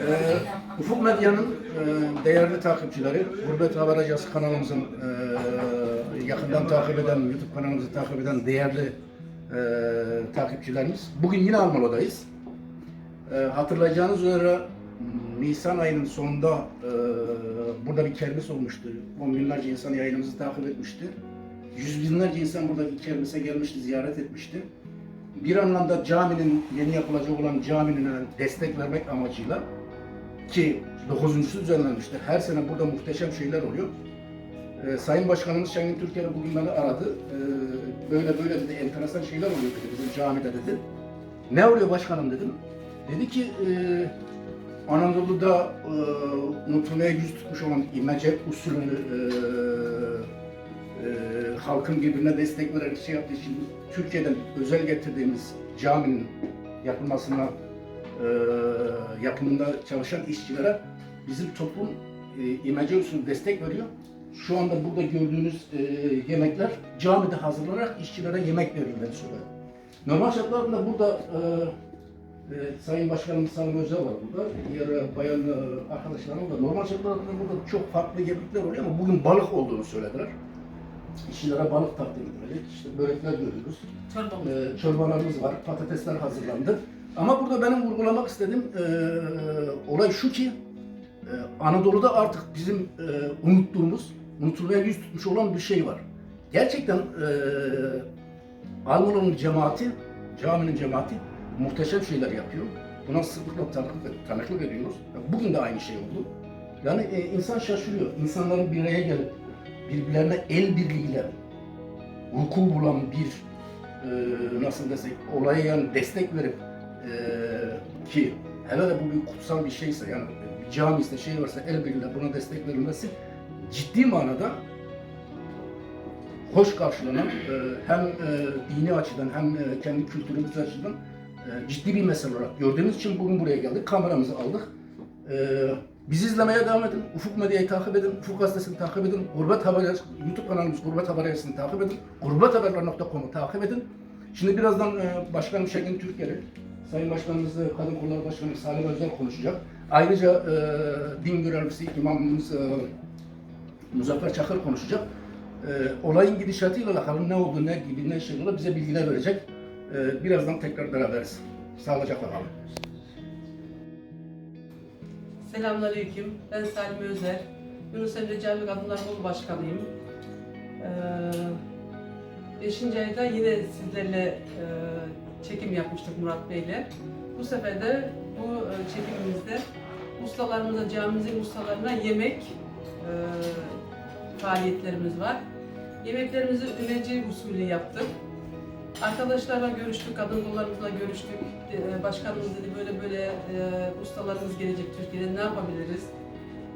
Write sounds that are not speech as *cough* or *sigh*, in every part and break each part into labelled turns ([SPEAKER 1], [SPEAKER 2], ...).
[SPEAKER 1] Ee, Ufuk Medya'nın e, değerli takipçileri, Gurbet Haber Ajansı kanalımızın e, yakından takip eden, YouTube kanalımızı takip eden değerli e, takipçilerimiz. Bugün yine Almalı'dayız. E, hatırlayacağınız üzere Nisan ayının sonunda burada bir kermes olmuştu. On binlerce insan yayınımızı takip etmişti. Yüz binlerce insan buradaki kermese gelmişti, ziyaret etmişti. Bir anlamda caminin, yeni yapılacak olan caminin destek vermek amacıyla ki 9.sü düzenlenmişti. Her sene burada muhteşem şeyler oluyor. Ee, Sayın Başkanımız Şengin Türkiye'de bugün beni aradı. Ee, böyle böyle dedi, enteresan şeyler oluyor dedi bizim camide dedi. Ne oluyor başkanım dedim. Dedi ki e, Anadolu'da e, unutulmaya yüz tutmuş olan imece usulünü e, halkın birbirine destek vererek şey yaptığı için Türkiye'den özel getirdiğimiz caminin yapılmasına e, yapımında çalışan işçilere bizim toplum e, imece usulü destek veriyor. Şu anda burada gördüğünüz e, yemekler camide hazırlanarak işçilere yemek verildiğini söylüyor. Normal şartlarda burada e, e, Sayın Başkanımız Salim Özel var burada. Diğer e, bayan e, arkadaşlarım da normal şartlarda burada çok farklı yemekler oluyor ama bugün balık olduğunu söylediler. İşçilere balık takdim edilecek. İşte börekler görüyoruz.
[SPEAKER 2] Çorbamız.
[SPEAKER 1] Ee, çorbalarımız var, patatesler hazırlandı. Ama burada benim vurgulamak istediğim e, olay şu ki e, Anadolu'da artık bizim e, unuttuğumuz, unutulmaya yüz tutmuş olan bir şey var. Gerçekten e, Almanya'nın cemaati, caminin cemaati muhteşem şeyler yapıyor. Buna sıklıkla tanıklık, tanıklık ediyoruz. Bugün de aynı şey oldu. Yani e, insan şaşırıyor. İnsanların bir araya gelip birbirlerine el birliğiyle vuku bulan bir e, nasıl desek olaya yani destek verip e, ki hele de bu bir kutsal bir şeyse yani bir camiste şey varsa el birliğiyle buna destek verilmesi ciddi manada hoş karşılanan e, hem e, dini açıdan hem e, kendi kültürümüz açıdan e, ciddi bir mesele olarak gördüğümüz için bugün buraya geldik. Kameramızı aldık. E, bizi izlemeye devam edin. Ufuk Medya'yı takip edin. Ufuk Gazetesi'ni takip edin. Gurbet Haber YouTube kanalımız Gurbet Haber Ajansı'nı takip edin. Gurbethaberler.com'u takip edin. Şimdi birazdan e, Başkanım Şengin Türker'i, Sayın Başkanımız e, Kadın Kolları Başkanı Salim Özel konuşacak. Ayrıca e, din görevlisi imamımız e, Muzaffer Çakır konuşacak. E, olayın gidişatıyla alakalı ne oldu, ne gibi, ne şey oldu bize bilgiler verecek. E, birazdan tekrar beraberiz. Sağlıcakla kalın.
[SPEAKER 2] Selamünaleyküm. Ben Salim Özer. Yunus Emre Cami Kadınlar Kolu Başkanıyım. Ee, beşinci ayda yine sizlerle e, çekim yapmıştık Murat Bey'le. Bu sefer de bu e, çekimimizde ustalarımıza, camimizin ustalarına yemek e, faaliyetlerimiz var. Yemeklerimizi ümeci usulü yaptık. Arkadaşlarla görüştük, kadın kollarımızla görüştük. Ee, Başkanımız dedi böyle böyle e, ustalarımız gelecek Türkiye'de ne yapabiliriz?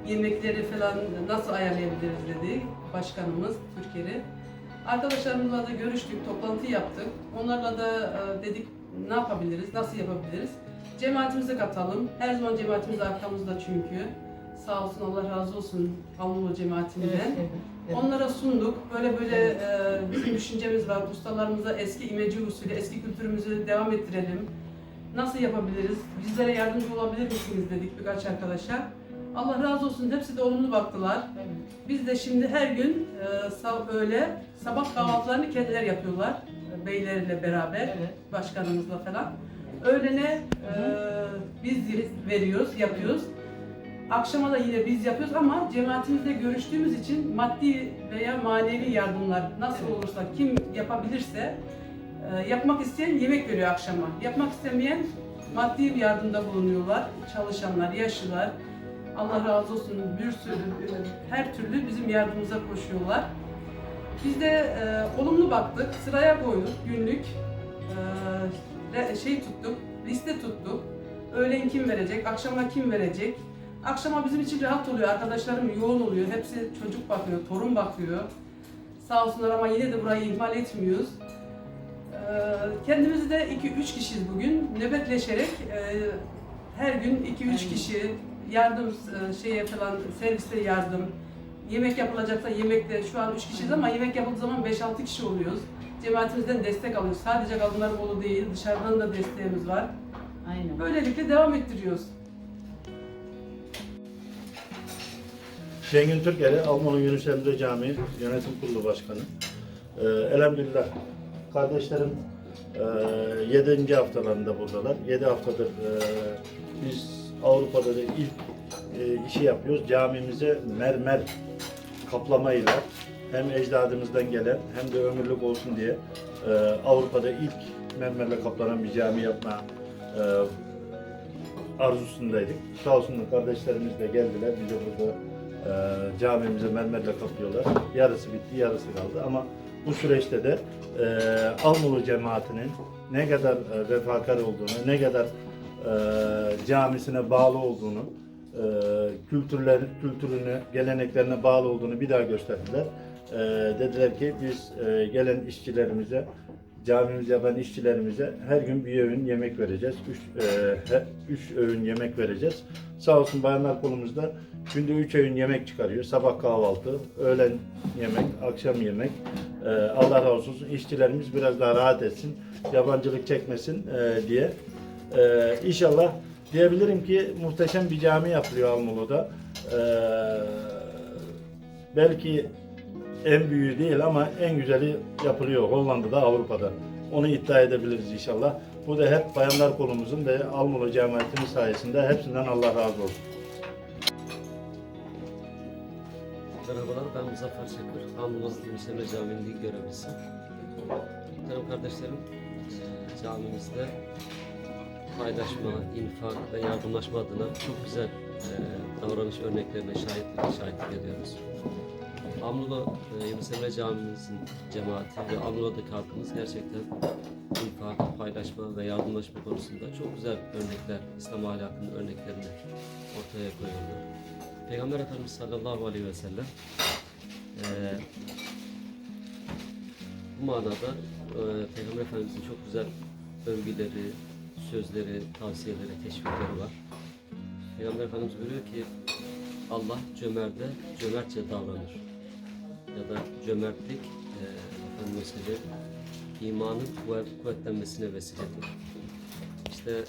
[SPEAKER 2] Yemekleri falan nasıl ayarlayabiliriz dedi başkanımız Türkiye'de. Arkadaşlarımızla da görüştük, toplantı yaptık. Onlarla da e, dedik ne yapabiliriz, nasıl yapabiliriz? Cemaatimize katalım. Her zaman cemaatimiz arkamızda çünkü. Sağ olsun Allah razı olsun Almanya cemaatinden. Onlara sunduk. Böyle böyle e, bizim düşüncemiz var. Ustalarımıza eski imece usulü, eski kültürümüzü devam ettirelim. Nasıl yapabiliriz? Bizlere yardımcı olabilir misiniz dedik birkaç arkadaşa. Allah razı olsun. Hepsi de olumlu baktılar. Biz de şimdi her gün e, sab öğle sabah kahvaltılarını kendileri yapıyorlar. Beyleriyle beraber, başkanımızla falan. Öğlene e, biz veriyoruz, yapıyoruz. Akşama da yine biz yapıyoruz ama cemaatimizle görüştüğümüz için maddi veya manevi yardımlar nasıl olursa kim yapabilirse e, yapmak isteyen yemek veriyor akşama. Yapmak istemeyen maddi bir yardımda bulunuyorlar. Çalışanlar, yaşlılar. Allah razı olsun bir sürü e, her türlü bizim yardımımıza koşuyorlar. Biz de e, olumlu baktık, sıraya koyduk günlük. E, şey tuttuk, liste tuttuk. Öğlen kim verecek, akşama kim verecek. Akşama bizim için rahat oluyor, arkadaşlarım yoğun oluyor. Hepsi çocuk bakıyor, torun bakıyor. Sağ olsunlar ama yine de burayı ihmal etmiyoruz. Ee, Kendimizi de 2-3 kişiyiz bugün. Nöbetleşerek e, her gün 2-3
[SPEAKER 3] Aynen.
[SPEAKER 2] kişi yardım e, şeye falan serviste yardım. Yemek yapılacaksa yemekte şu an 3 kişiyiz ama yemek yapıldığı zaman 5-6 kişi oluyoruz. Cemaatimizden destek alıyoruz. Sadece kadınlar kolu değil, dışarıdan da desteğimiz var.
[SPEAKER 3] Aynen.
[SPEAKER 2] Böylelikle devam ettiriyoruz.
[SPEAKER 3] Cengin Türkeri, Almalı Yunus Emre Camii Yönetim Kurulu Başkanı. Ee, elhamdülillah kardeşlerim e, 7. haftalarında buradalar. 7 haftadır e, biz Avrupa'da da ilk e, işi yapıyoruz. Camimize mermer kaplamayla hem ecdadımızdan gelen hem de ömürlük olsun diye e, Avrupa'da ilk mermerle kaplanan bir cami yapma e, arzusundaydık. Sağ olsunlar kardeşlerimiz de geldiler. Bize burada e, camimize mermerle kaplıyorlar. Yarısı bitti, yarısı kaldı ama bu süreçte de e, Almulu cemaatinin ne kadar e, vefakar olduğunu, ne kadar e, camisine bağlı olduğunu, e, kültürler, kültürüne, geleneklerine bağlı olduğunu bir daha gösterdiler. E, dediler ki biz e, gelen işçilerimize, camimize yapan işçilerimize her gün bir öğün yemek vereceğiz. Üç, e, üç öğün yemek vereceğiz. Sağ olsun bayanlar kolumuzda günde üç öğün yemek çıkarıyor. Sabah kahvaltı, öğlen yemek, akşam yemek. E, Allah razı olsun. İşçilerimiz biraz daha rahat etsin, yabancılık çekmesin e, diye. E, inşallah diyebilirim ki muhteşem bir cami yapılıyor Almulu'da. E, belki en büyüğü değil ama en güzeli yapılıyor Hollanda'da, Avrupa'da. Onu iddia edebiliriz inşallah. Bu da hep Bayanlar Kolumuzun ve Almula cemaatinin sayesinde hepsinden Allah razı olsun.
[SPEAKER 4] Merhabalar, ben Muzaffer Çakır. Yunus Emre Camii'nin görevlisi. Muhterem kardeşlerim, camimizde paylaşma, infak ve yardımlaşma adına çok güzel eee, davranış örneklerine şahitlik, şahitlik ediyoruz. Amlula eee, Yunus Emre Camimizin cemaati ve Amlula'daki halkımız gerçekten infak, paylaşma ve yardımlaşma konusunda çok güzel örnekler, İslam ahlakının örneklerini ortaya koyuyorlar. Peygamber Efendimiz sallallahu aleyhi ve sellem eee, bu manada eee, Peygamber Efendimizin çok güzel övgüleri, sözleri, tavsiyeleri, teşvikleri var. Peygamber Efendimiz buyuruyor ki Allah cömerde cömertçe davranır. Ya da cömertlik eee efendim söyleyeyim, imanın kuvvet- kuvvetlenmesine vesiledir. İşte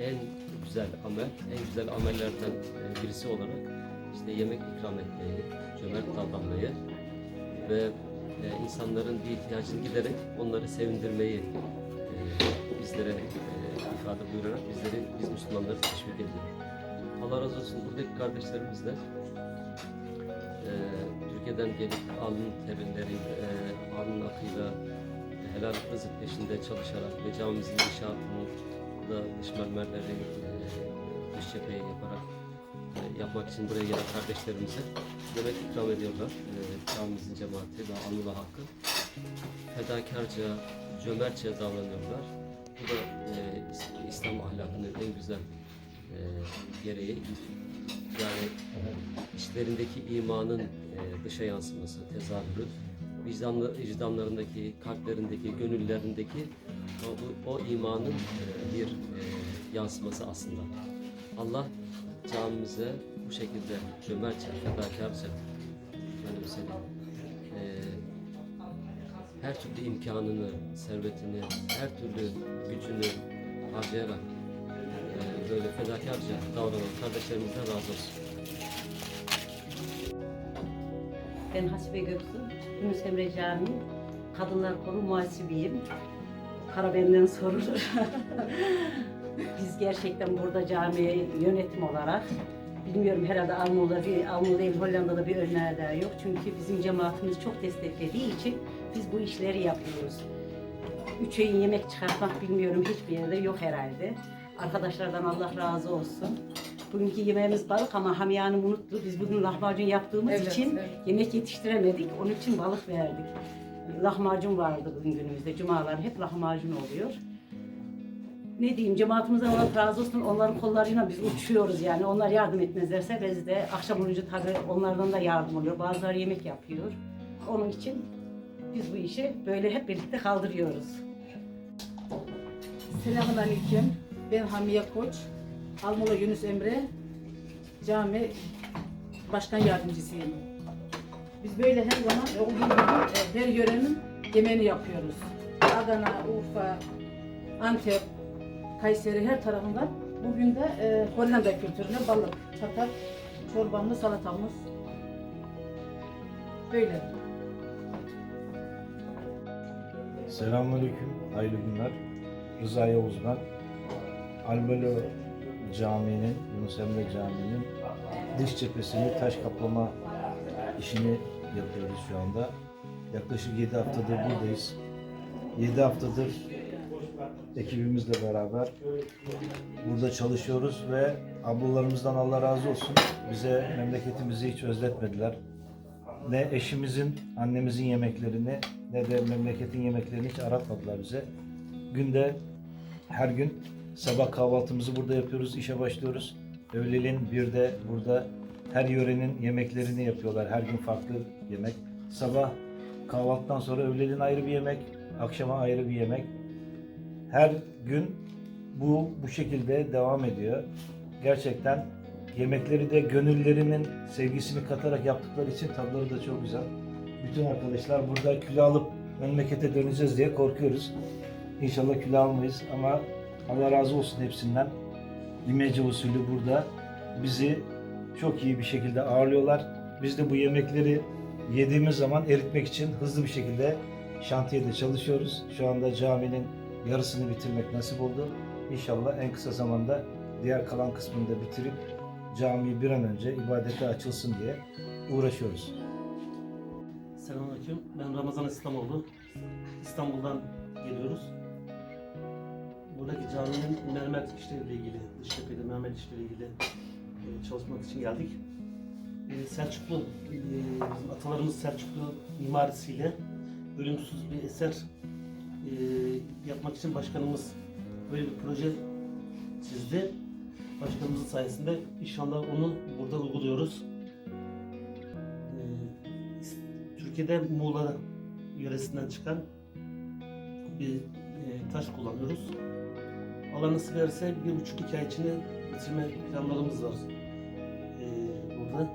[SPEAKER 4] en güzel amel, en güzel amellerden e, birisi olarak işte yemek ikram etmeyi, cömert davranmayı ve e, insanların bir ihtiyacını giderek onları sevindirmeyi e, bizlere e, ifade buyurarak bizleri, biz Müslümanları teşvik ediyor. Allah razı olsun buradaki kardeşlerimiz de e, Türkiye'den gelip alın terileri, e, alın akıyla helal rızık peşinde çalışarak ve camimizin inşaatını da dış mermerleri, e, dış cepheyi yaparak yapmak için buraya gelen kardeşlerimize yemek ikram ediyorlar. E, camimizin cemaati ve Anadolu hakkı fedakarca, cömertçe davranıyorlar. Bu da e, İs- İslam ahlakının en güzel e, gereği. Yani işlerindeki imanın e, dışa yansıması, tezahürü, vicdanlı, vicdanlarındaki, kalplerindeki, gönüllerindeki o, o imanın e, bir e, yansıması aslında. Allah camimize bu şekilde cömertçe, fedakarca, efendim söyleyeyim, e, her türlü imkanını, servetini, her türlü gücünü harcayarak e, böyle fedakarca davranan kardeşlerimizden razı olsun.
[SPEAKER 5] Ben Hasibe Göksu, Yunus Emre Camii, Kadınlar Kolu muhasibiyim. Para benden sorulur. *laughs* Biz gerçekten burada camiye yönetim olarak, bilmiyorum herhalde Almanya'da bir, Almanya değil Hollanda'da bir önler yok. Çünkü bizim cemaatimiz çok desteklediği için biz bu işleri yapıyoruz. Üç öğün yemek çıkartmak bilmiyorum hiçbir yerde yok herhalde. Arkadaşlardan Allah razı olsun. Bugünkü yemeğimiz balık ama Hamiye Hanım unuttu. Biz bugün lahmacun yaptığımız
[SPEAKER 2] Evet,
[SPEAKER 5] için
[SPEAKER 2] evet.
[SPEAKER 5] yemek yetiştiremedik. Onun için balık verdik. Lahmacun vardı bugün günümüzde. Cumalar hep lahmacun oluyor. Ne diyeyim cemaatimize Allah razı olsun. Onların kollarıyla biz uçuyoruz yani. Onlar yardım etmezlerse biz de akşam olunca tabii onlardan da yardım oluyor. Bazıları yemek yapıyor. Onun için biz bu işi böyle hep birlikte kaldırıyoruz.
[SPEAKER 6] Selamünaleyküm. Ben Hamiye Koç. Almola Yunus Emre. Cami Başkan Yardımcısıyım. Biz böyle her zaman olduğu gibi e, her yörenin yemeğini yapıyoruz. Adana, Urfa, Antep, Kayseri her tarafından. Bugün de e, Hollanda kültürüne balık, çatal, çorbamız, salatamız, Böyle.
[SPEAKER 3] Selamünaleyküm, hayırlı günler. Rıza Yavuz ben. Albelo Camii'nin, Yunus Emre Camii'nin dış cephesini taş kaplama işini yapıyoruz şu anda. Yaklaşık 7 haftadır buradayız. 7 haftadır ekibimizle beraber burada çalışıyoruz ve ablalarımızdan Allah razı olsun. Bize memleketimizi hiç özletmediler. Ne eşimizin, annemizin yemeklerini ne de memleketin yemeklerini hiç aratmadılar bize. Günde her gün sabah kahvaltımızı burada yapıyoruz, işe başlıyoruz. Öğlenin bir de burada her yörenin yemeklerini yapıyorlar. Her gün farklı yemek. Sabah kahvaltıdan sonra öğlenin ayrı bir yemek, akşama ayrı bir yemek. Her gün bu bu şekilde devam ediyor. Gerçekten yemekleri de gönüllerinin sevgisini katarak yaptıkları için tadları da çok güzel. Bütün arkadaşlar burada kilo alıp memlekete döneceğiz diye korkuyoruz. İnşallah kilo almayız ama Allah razı olsun hepsinden. İmece usulü burada bizi çok iyi bir şekilde ağırlıyorlar. Biz de bu yemekleri yediğimiz zaman eritmek için hızlı bir şekilde şantiyede çalışıyoruz. Şu anda caminin yarısını bitirmek nasip oldu. İnşallah en kısa zamanda diğer kalan kısmını da bitirip cami bir an önce ibadete açılsın diye uğraşıyoruz.
[SPEAKER 7] Selamünaleyküm. Ben Ramazan İslamoğlu. İstanbul'dan geliyoruz. Buradaki caminin mermer işleriyle ilgili, dış cephede mermer işleriyle ilgili e, çalışmak için geldik. E, Selçuklu, e, bizim atalarımız Selçuklu mimarisiyle ölümsüz bir eser e, yapmak için başkanımız böyle bir proje çizdi. Başkanımızın sayesinde inşallah onu burada uyguluyoruz. E, Türkiye'de Muğla yöresinden çıkan bir e, taş kullanıyoruz. Allah nasip ederse bir buçuk iki ay içinde bitirme planlarımız var e, burada.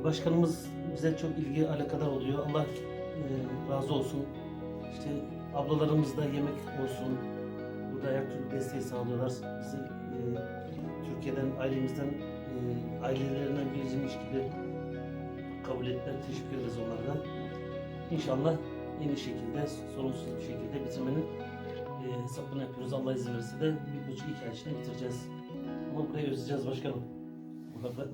[SPEAKER 7] E, başkanımız bize çok ilgi alakadar oluyor. Allah e, razı olsun. İşte ablalarımız da yemek olsun. Burada her türlü desteği sağlıyorlar. Bizi e, Türkiye'den, ailemizden, e, ailelerinden biriciymiş gibi kabul ettiler. Teşekkür ederiz onlara. İnşallah en iyi şekilde, sorunsuz bir şekilde bitirmenin e, hesabını yapıyoruz. Allah izin verirse de bir buçuk iki ay içinde bitireceğiz. Ama burayı özleyeceğiz başkanım. Bu arada.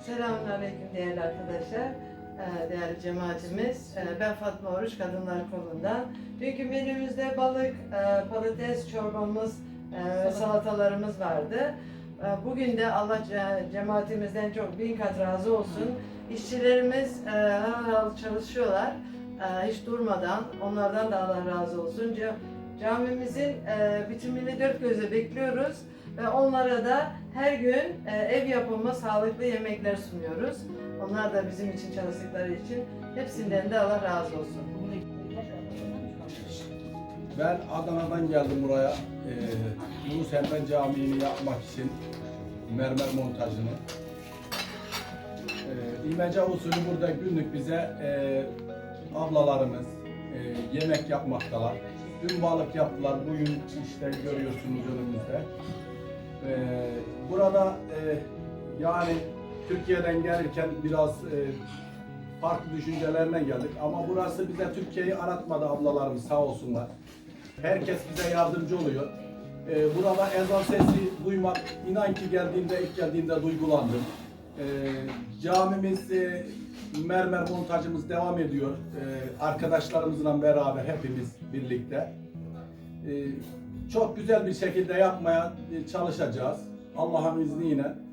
[SPEAKER 8] Selamünaleyküm değerli arkadaşlar, değerli cemaatimiz. Ee, Ben Fatma Oruç, Kadınlar Kolu'ndan. Dünkü menümüzde balık, e, patates çorbamız, e, salatalarımız vardı. Ee, Bugün de Allah ce- cemaatimizden çok bin kat razı olsun. İşçilerimiz e, har çalışıyorlar, e, hiç durmadan. Onlardan da Allah razı olsun. Ca- Camimizin e, bitimini dört gözle bekliyoruz ve onlara da her gün e, ev yapımı sağlıklı yemekler sunuyoruz. Onlar da bizim için çalıştıkları için hepsinden de Allah razı olsun.
[SPEAKER 9] Ben Adana'dan geldim buraya. Ee, Yunus Emre Camii'ni yapmak için mermer montajını. Ee, İmece usulü burada günlük bize e, ablalarımız e, yemek yapmaktalar. Dün balık yaptılar, bugün işte görüyorsunuz önümüzde. Ee, burada e, yani Türkiye'den gelirken biraz e, farklı düşüncelerine geldik ama burası bize Türkiye'yi aratmadı ablalarımız sağ olsunlar. Herkes bize yardımcı oluyor. Ee, burada ezan sesi duymak, inan ki geldiğimde, ilk geldiğimde duygulandım. Ee, camimiz, e, mermer montajımız devam ediyor. Ee, arkadaşlarımızla beraber hepimiz birlikte. Ee, çok güzel bir şekilde yapmaya e, çalışacağız. Allah'ın izniyle.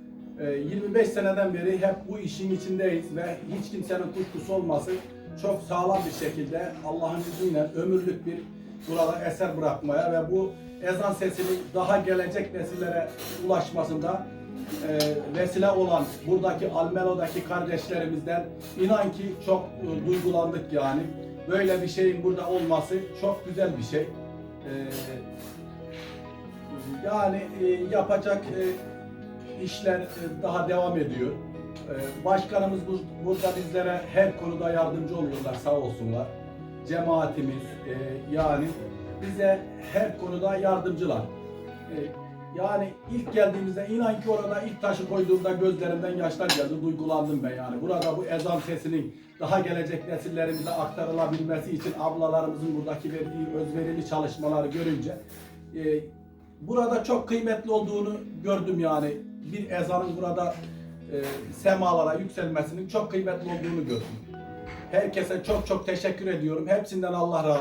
[SPEAKER 9] Ee, 25 seneden beri hep bu işin içindeyiz ve hiç kimsenin kuşkusu olmasın. Çok sağlam bir şekilde Allah'ın izniyle ömürlük bir burada eser bırakmaya ve bu ezan sesinin daha gelecek nesillere ulaşmasında e, vesile olan buradaki Almelo'daki kardeşlerimizden inan ki çok e, duygulandık yani. Böyle bir şeyin burada olması çok güzel bir şey. E, yani e, yapacak e, işler e, daha devam ediyor. E, başkanımız bu- burada bizlere her konuda yardımcı oluyorlar sağ olsunlar. Cemaatimiz e, yani bize her konuda yardımcılar. Yani ilk geldiğimizde inan ki orada ilk taşı koyduğumda gözlerimden yaşlar geldi. Duygulandım ben yani. Burada bu ezan sesinin daha gelecek nesillerimize aktarılabilmesi için ablalarımızın buradaki verdiği özverili çalışmaları görünce e, burada çok kıymetli olduğunu gördüm yani. Bir ezanın burada e, semalara yükselmesinin çok kıymetli olduğunu gördüm. Herkese çok çok teşekkür ediyorum. Hepsinden Allah razı.